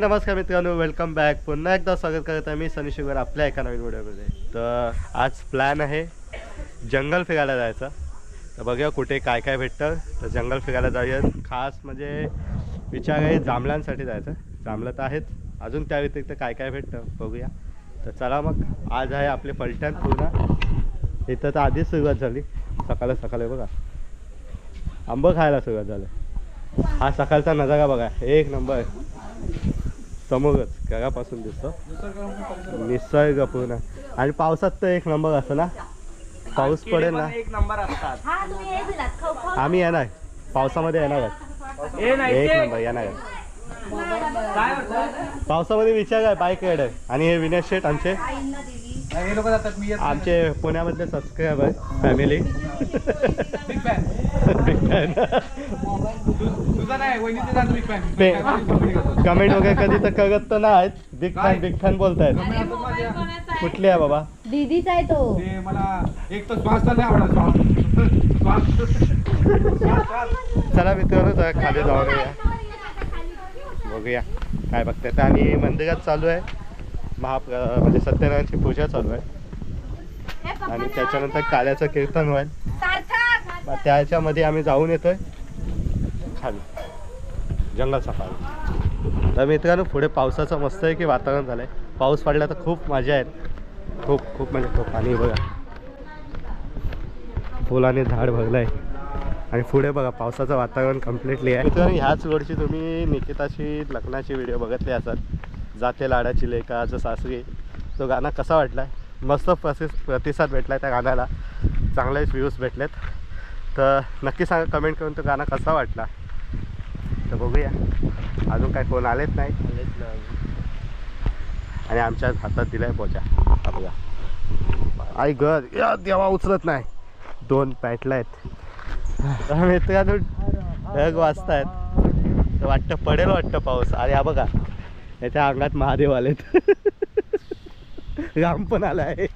ते नमस्कार मित्रांनो वेलकम बॅक पुन्हा एकदा स्वागत करत आहे मी सनी शुगर आपल्या एका नवीन व्हिडिओमध्ये. तर आज प्लॅन आहे जंगल फिरायला जायचं. तर बघूया कुठे काय काय भेटतं. तर जंगल फिरायला जाऊया. खास म्हणजे विचार आहे जांभळांसाठी जायचं. जांभळं तर आहेत. अजून त्या व्यतिरिक्त काय काय भेटतं बघूया. तर चला मग आज आहे आपले पलटण पूर्ण. इथं तर आधीच सुरुवात झाली. सकाळ सकाळी बघा. आंबं खायला सुरुवात झालं. हा सकाळचा नजारा बघा. एक नंबर. समोरच घरापासून दिसतो. निसर्ग पूर्ण. आणि पावसात तर एक नंबर असतो ना? पाऊस पडेल ना? एक नंबर असतात. हा तुम्ही हे दिलात. खाऊ खाऊ. आम्ही येणार. पावसामध्ये येणार हे एक नंबर येणार? पावसामध्ये विचार आहे बाईक रायडर आणि हे विनेश शेठ आमचे. आईंना दिली नाही, हे लोक जातात मी येत नाही. आमचे पुण्यामधले सबस्क्रायबर फॅमिली कमेंट वगैरे कधी तर करत तर नाही. बिग फॅन बिग फॅन बोलतायत. कुठले आहे बाबा? दीदीचा आहे तो. मला एक तर श्वास नाही आवडत चला मित्रांनो जरा खाली जाऊन येऊया. बघूया. काय बघतायत. आणि मंदिरात चालू आहे. महाप म्हणजे सत्यनारायणची पूजा चालू आहे. आणि त्याच्यानंतर काल्याचं कीर्तन होईल. त्याच्यामध्ये आम्ही जाऊन येतोय. खाली जंगल सफारी. तर मित्रांनो पुढे पावसाचं मस्त आहे की वातावरण झालंय. पाऊस पडला तर खूप मजा आहे खूप खूप म्हणजे खूप. आणि बघा फुलाने झाड भरलंय. आणि पुढे बघा पावसाचं वातावरण कम्प्लिटली आहे. मित्रांनो ह्याच रोडची तुम्ही निकिताची लग्नाची व्हिडिओ बघितली असाल. जाते लाडाची लेकाचं सासरी. तो गाणं कसा वाटला मस्त प्रसि प्रतिसाद भेटला त्या गाण्याला. चांगलेच व्ह्यूज भेटलेत. तर नक्की सांगा कमेंट करून तो गाणं कसा वाटला? तर बघूया. अजून काय कोण आलेच नाही? आणि आमच्या हातात दिलाय पोचा. बघा. आई ग या देवा उचलत नाही. दोन पॅटला आहेत. मित्रांनो ढग वाजतायत. तर वाटतं पडेल वाटतं पाऊस. अरे हा बघा याच्या अंगात महादेव आलेत. राम पण आलाय.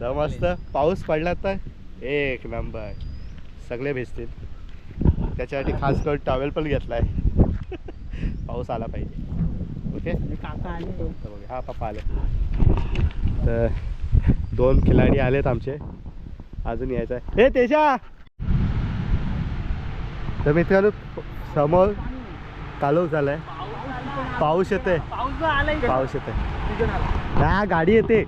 तर मस्त पाऊस पडला तर एक नंबर. सगळे भिजतील. त्याच्यासाठी खास करून टॉवेल पण घेतलाय. पाऊस आला पाहिजे. ओके? काका आले हा पप्पा आले. तर दोन खिलाडी आलेत आमचे. अजून यायचं आहे. हे तेजा! तर मित्रांनो समोर कालोख झालाय. पाऊस येते पाऊस येते हा गाडी येते.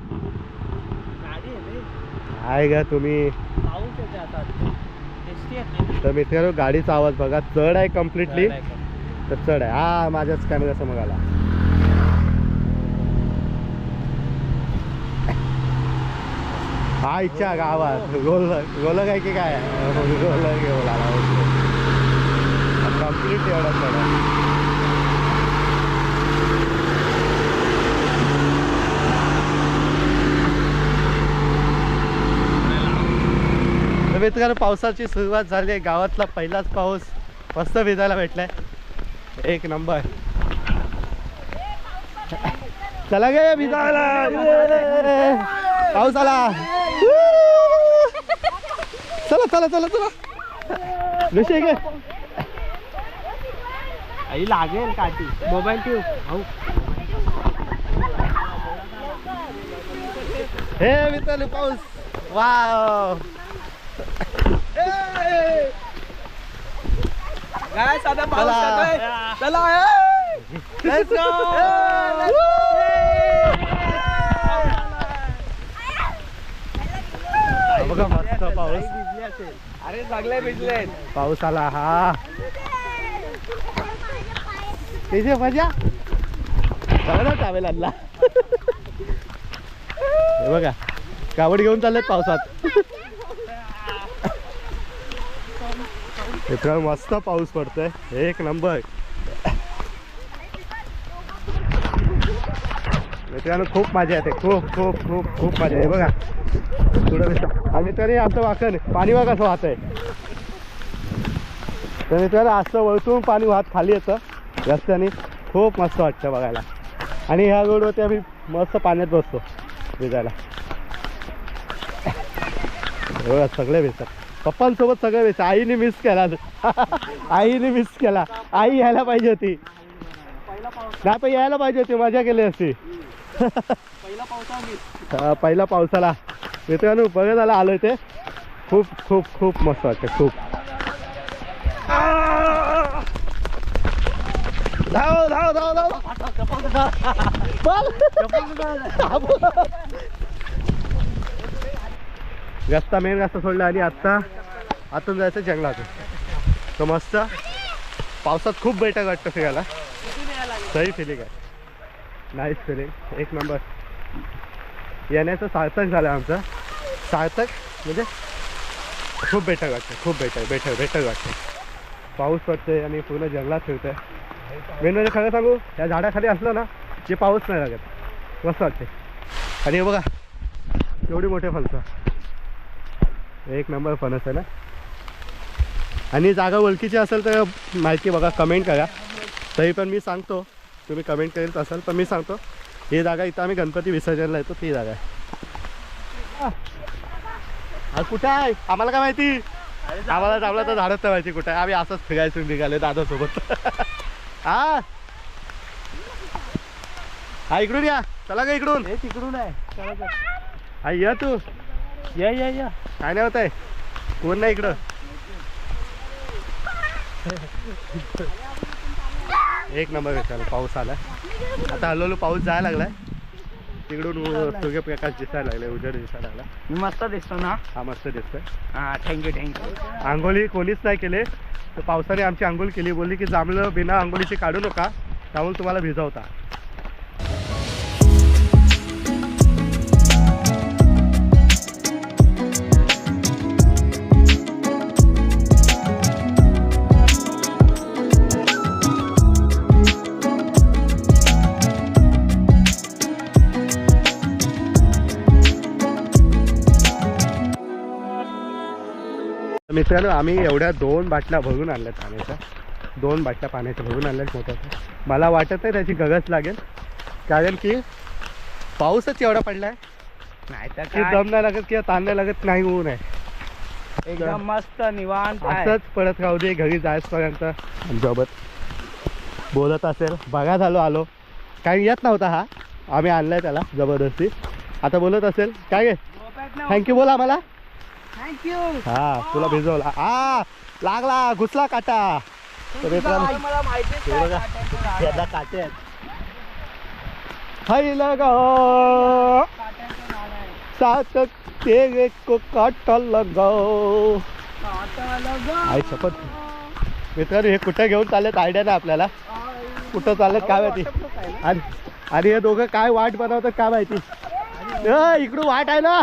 आहे का तुम्ही पाऊस येते आता टेस्टी येते तर मित्रांनो गाडीचा आवाज बघा. चढ आहे कम्प्लिटली तर चढ आहे. हा माझ्याच कॅमेरा समोर आला. हा इच्छा गावात. गोल गोल काय की काय? गोल घेऊन आला कंप्लीट एवढा चढ आहे. मित्रांनो पावसाची सुरुवात झाली आहे. गावातला पहिलाच पाऊस मस्त भिजायला भेटलाय. एक नंबर. चला गे भिजायला. पाऊस आला. चला चला चला चला. विषय गे. आई लागेल काठी. मोबाईल ठेव. हे मित्रांनो पाऊस. वाव. काय साधा पाऊस येतोय. चला Let's go! बघा मस्त पाऊस अरे सगळे भिजले पाऊस आला हा त्याची मजा चांगला ट्रॅव्हल आणला हे बघा कावड घेऊन चाललेत पावसात मित्रांनो मस्त पाऊस पडतोय. एक नंबर. मित्रांनो खूप मजा येते. खूप खूप खूप खूप मजा आहे बघा. थोडं आणि तरी आमचं वाकण पाणी बघा कसं वाहत आहे तर मित्रांनो असं वळतून पाणी वाहत खाली येतं. रस्त्याने खूप मस्त वाटतं बघायला. आणि ह्या रोडवरती आम्ही मस्त पाण्यात बसतो. भिजायला. सगळे भिजतात. पप्पांसोबत सगळे भिजतात आईने मिस केला. आईने मिस केला. आई यायला पाहिजे होती. नाही पण यायला पाहिजे होती. मजा केली असती. पहिला पावसाला. मित्रांनो बघत आला आलोय ते. खूप खूप खूप मस्त वाटतं खूप. धाव धाव धाव धाव. रस्ता मेन रस्ता सोडला आणि आत्ता आतून जायचं जंगलातून. तर मस्त. पावसात खूप बैठक वाटतं फिरायला. सही फिलिंग आहे. नाईस फिलिंग एक नंबर येण्याचं सार्थक झालं आमचं. सार्थक म्हणजे खूप बैठक वाटतं. खूप बैठक बैठक बैठक वाटतं. पाऊस पडते आणि पूर्ण जंगलात फिरतोय. मेन म्हणजे खरं सांगू या झाडाखाली असलं ना जे पाऊस नाही लागत. मस्त वाटते आणि हे बघा एवढी मोठे फणसं. एक नंबर फणस आहे ना? आणि जागा ओळखीची असेल तर माहिती बघा कमेंट करा. तरी पण मी सांगतो तुम्ही कमेंट करीत असाल पण मी सांगतो. ही जागा इथं आम्ही गणपती विसर्जनला येतो ती जागा आहे. कुठे आहे? आम्हाला काय माहिती? आम्हाला जावला तर झाडच नाही माहिती कुठे आहे. आम्ही असंच फिरायचं निघाले दादासोबत. हा. हा इकडून या. चला का इकडून. हे तिकडून आहे. हा या तू. या या या. काय नाही होत आहे. कोण नाही इकडं? एक नंबर भेटायला पाऊस आला आता हळूहळू पाऊस जायला लागलाय. तिकडून सूर्यप्रकाश दिसायला लागले उजेड दिसायला लागला. मी मस्त दिसतो ना. हा मस्त दिसतोय. हा थँक्यू थँक्यू आंघोळी कोणीच नाही केले. तर पावसाने आमची आंघोळ केली. बोलली की जांभळं बिना आंघोळीची काढू नका. त्यामुळे तुम्हाला भिजवता. मित्रांनो आम्ही एवढ्या दोन बाटल्या भरून आणल्यात पाण्याच्या. दोन बाटल्या पाण्याच्या भरून आणल्यात मोठ्या मला वाटत नाही त्याची गरज लागेल. कारण की पाऊसच एवढा पडलाय. नाही तर दम नाही लागत किंवा ताण नाही लागत नाही ऊन आहे एकदम मस्त निवांत. असंच पडत राहू दे घरी जायचपर्यंत सोबत बोलत असेल. बघा झालो आलो. काही येत नव्हता हा. आम्ही आणलाय त्याला जबरदस्ती. आता बोलत असेल. काय थँक्यू बोला मला थँक्यू हा तुला भिजवला. आ लागला घुसला काटा. मला हे. याला काटे आहेत. हाय लगाओ. सात तेरे को काटा लगाओ काटा लगा. आई शपथ. मित्रांनो हे कुठं घेऊन चाललेत? आयडिया नाही आपल्याला. कुठं चाललेत? काय माहिती? आणि आणि हे दोघं काय वाट बनवतात काय माहिती? अ, इकडून वाट आहे ना.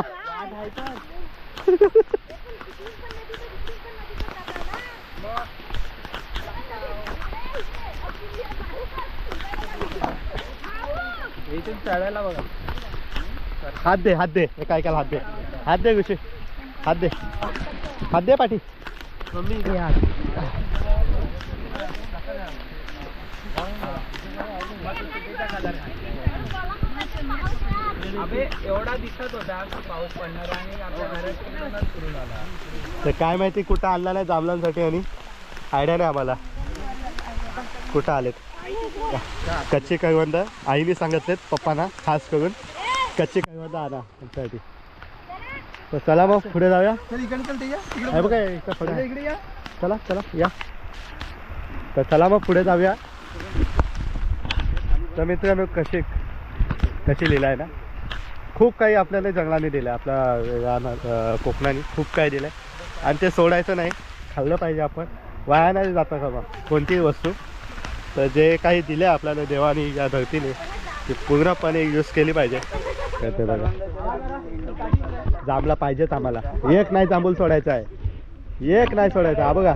चढायला बघा हात दे हात दे. एका ऐकायला हात दे. हात दे गुशी. हात दे. हात दे पाठी. अबे एवढा दिसत होता की पाऊस पडणार आणि आपल्या घरात तिकडूनच सुरू झाला. तर काय माहिती कुठं आणला नाही जांभळांसाठी आणि? आयडिया नाही आम्हाला. कुठं आलेत? कच्चे कैवंद आईने सांगितलेत पप्पांना खास करून. कच्चे कैवंद आणा आमच्यासाठी. तर चला मग पुढे जाऊया. चल इकडे चल ते या बघा चला चला या. तर चला मग पुढे जाऊया. तर मित्रांनो कशी कशी लिहिलं आहे ना? खूप काही आपल्याला जंगलाने दिलं आहे आपल्या कोकणाने खूप काही दिलं आहे आणि ते सोडायचं नाही खाल्लं पाहिजे आपण. वाया नाही जातं का कोणतीही वस्तू. तर जे काही दिलं आहे आपल्याला देवाने या धरतीने ते पूर्णपणे यूज केली पाहिजे. तर ते बघा. जांभला पाहिजेच आम्हाला. एक नाही जांभूल सोडायचा आहे. एक नाही सोडायचा हा बघा.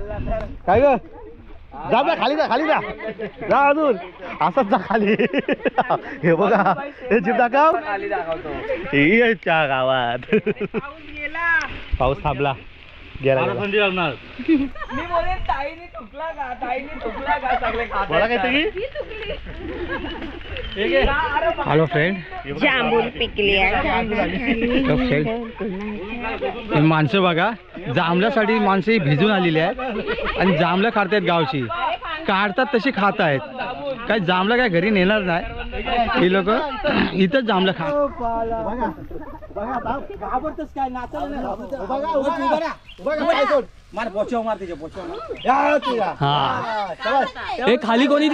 काय ग? जा बा खाली जा खाली जा. जा अजून. असंच जा खाली. हे बघा हे जीप दाखव. याच्या गावात. पाऊस थांबला. मी बोले ताईने चुकला का? ताईने चुकला का? सगळे खात बोला आहेत काहीतरी. का? अरे बा- हॅलो फ्रेंड जांभूल पिकली हे माणसं बघा जांभल्यासाठी माणसं ही भिजून आलेली आहेत आणि जांभल्या काढतायत गावची. काढतात तशी खात आहेत. काय जांभळं काय घरी नेणार नाही. ही लोक इथंच जांभळं खा. हा. हे खाली कोणी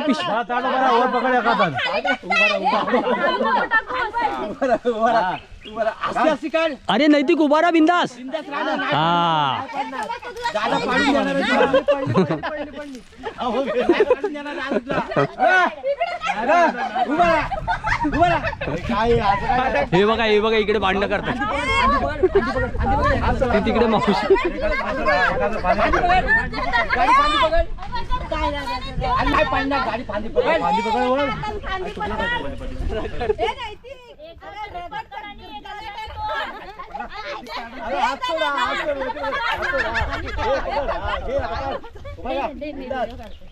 अरे नैतिक उभारा बिंदास. हा. हे बघा हे बघा इकडे भांडणं करतात ते तिकडे मावशी अरे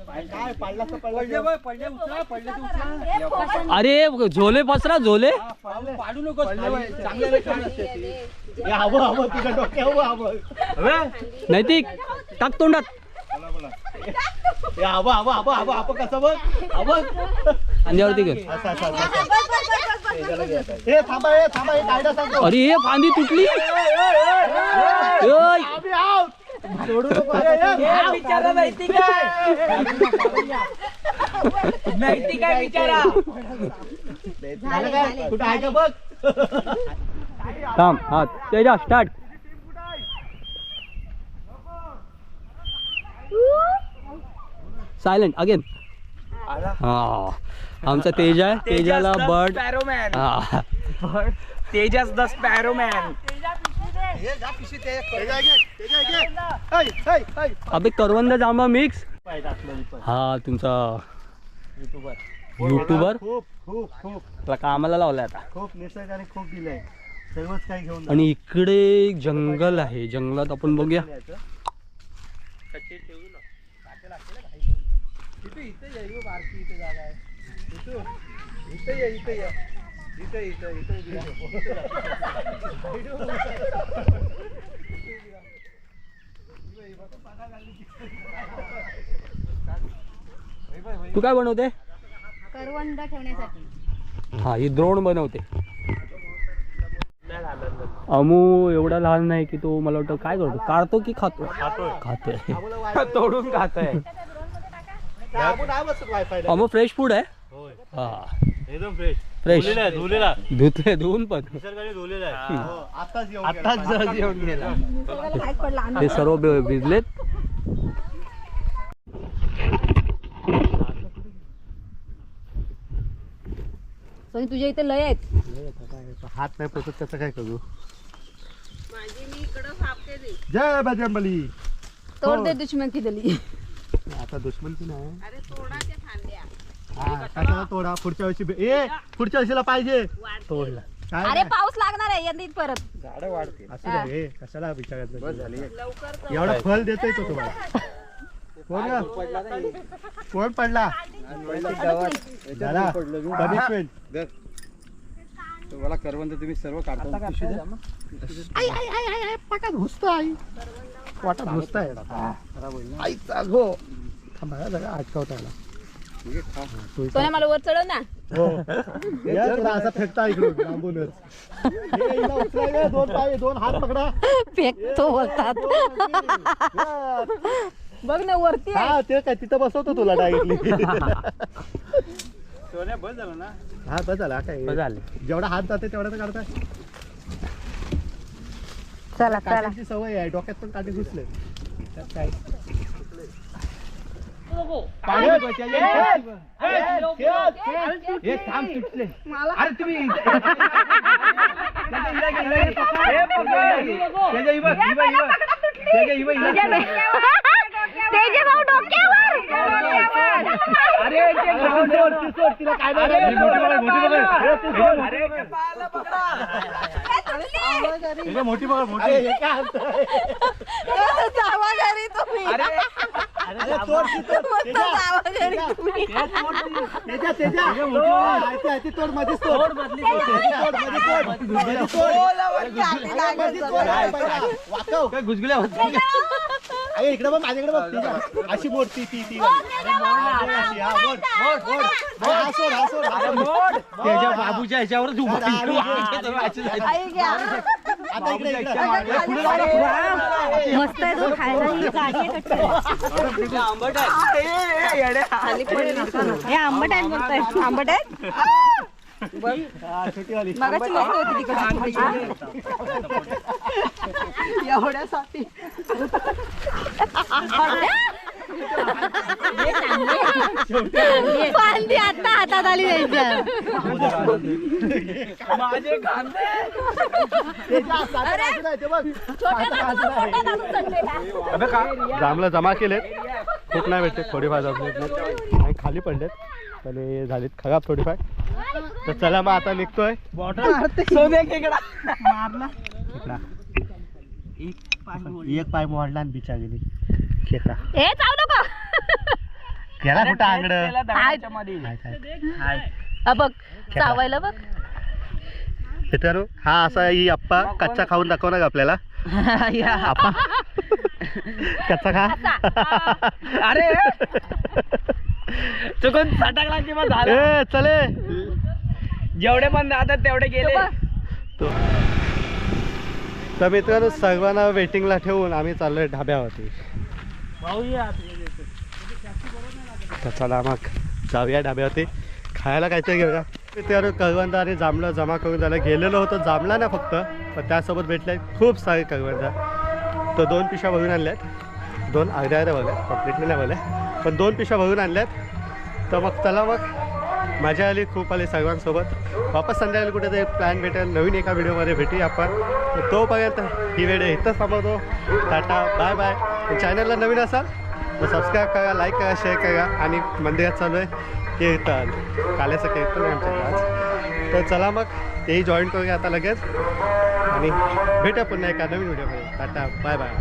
झोले पसरा झोले. नैतिक टाक तोंडात. कसं बघ? हा बघ अंड्यावरती कर हे थांबा हे थांबा हे कायदा सांगतो. अरे हे फांदी तुटली. सोडू नको झालं काय? कुठं आहे का बघ? थांब हा तेजा स्टार्ट सायलेंट अगेन हा आमचा तेज आहे. तेजाला बर्ड हा. तेजस द स्पॅरोमॅन अबे करवंद जांभा मिक्स. हा तुमचा युट्यूबर युट्यूबर खूप खूप खूप. तुला कामाला लावलाय आता. खूप निसर्गाने खूप दिलंय सर्वच काही घेऊन. आणि इकडे जंगल आहे. जंगलात आपण बघूया. इथे इथे जागा आहे. इथं. इथे ये. इथे ये इथे इथे. इथे उभी राहा. तू काय बनवते? करवंद ठेवण्यासाठी. हा ही द्रोण बनवते. अमू एवढा लहान नाही की तो मला वाटतं काय करतो? काढतो की खातो? खातोय. तोडून खात आहे आपण आहे बसत Wi-Fi ला. अमू फ्रेश फूड आहे. हा. एकदम फ्रेश फ्रेश धुलेला आहे, धुलेला. धुतले धुवून पण. निसर्गाने धुलेला आहे. हो, येऊन येऊन गेला. ते सर्व बि- भिजलेत. सोनी तुझ्या इथे लय आहेत. हात नाही पोचत त्याचं काय करू? जय बजरंगबली. तोड दे दुश्मन की दली. आता दुश्मन की नाही? हा कशाला तोडा? पुढच्या वर्षी ए पुढच्या वर्षीला पाहिजे. तोडला. काय अरे नाही. पाऊस लागणार आहे परत. झाडं वाढतील. असं हे कशाला विचारायचं एवढा फल देतोय तो तुम्हाला. कोण ग? कोण पडला? झाला. तुम्हाला करवंद तुम्ही सर्व काढता. आई आई आई आई आई पाटात घुसतो आई. पोटात आईचा गो थांबा हा. जरा अटकावता आला सोन्या मला वर चढव ना. हो. असा फेकता इकडून लांबूनच. हे हिला उचलायला दोन पाय दोन हात पकडा. फेकतो बोलतात. बघ ना वरती आहे. हा ते काय तिथं बसवतो तुला डायरेक्टली सोन्या बंद झालं ना? हा बस झाला काय? झाले. जेवढा हात जाते तेवढा तर काढताय. चला चला. काट्यांची सवय आहे डोक्यात पण काटे घुसले. त्यात काय? खेळ. हे थांब सुटले अरे तुम्ही. मोठी बघा मोठी काय तुम्ही. ती. ती- ती. ती घुसगुल्या होत अरे इकडे बघ माझ्याकडे बघ ती जा. अशी मोड ती ती. ती वाली. अशी, हा, हा हा हा सोड. त्याच्या बाबूच्या ह्याच्यावरच उभा अरे, अरे, अरे, आई घ्या. आता इकडे. इकडे ए, पुढे जा ना, पुढे. मस्त आहे तो खायला ही गाडी आहे. हे आंबट आहेत बोलताय आंबट हा, तिकडची एवढ्यासाठी. फांदी आता हातात आली त्यांच्या माझे कांदे. अबे का? जांभळं जमा केलेत. खूप नाही भेटते थोडीफार जांभळं आणि खाली पडलेत. पण हे झालीत. खराब थोडीफार. तर चला मग आता निघतोय. सोने एक पाय मोडला. आणि बिचा गेली खेकडा ए चाव नको. गेला कुठं आंगड? हा बघ चावायला बघ. मित्रांनो हा असा ही अप्पा कच्चा खाऊन दाखवणार का आपल्याला? अप्पा कच्चा खा. अरे. चुकून झालं. ए चले. जेवढे पण जातात तेवढे गेले. तो तर मित्रांनो सर्वांना वेटिंगला ठेवून आम्ही चाललोय ढाब्यावरती. तर चला मग जाऊया डाब्यावरती खायला काहीतरी घेऊया. त्यावर कळवंदा आणि जांभळं जमा करून झालं. गेलेलो होतो जांभळा ना फक्त पण त्यासोबत भेटले खूप सारे कळवंदा. तर दोन पिशा भरून आणल्यात. दोन अर्ध्या अर्ध्या भरल्या कम्प्लिटली नाही भरल्या पण दोन पिशा भरून आणल्यात. तर मग चला मग. मजा आली खूप आली सर्वांसोबत. वापस संध्याकाळी कुठेतरी प्लॅन भेटेल. नवीन एका व्हिडिओमध्ये भेटू आपण. तोपर्यंत ही वेळ इथं थांबवतो. टाटा बाय बाय चॅनलला नवीन असाल तर सबस्क्राईब करा लाईक करा शेअर करा आणि मंदिरात चालू आहे कीर्तन. काल्याचं कीर्तन आहे आमच्या आज तर चला मग तेही जॉईन करूया आता लगेच. आणि भेटा पुन्हा एका नवीन व्हिडिओमध्ये टाटा बाय बाय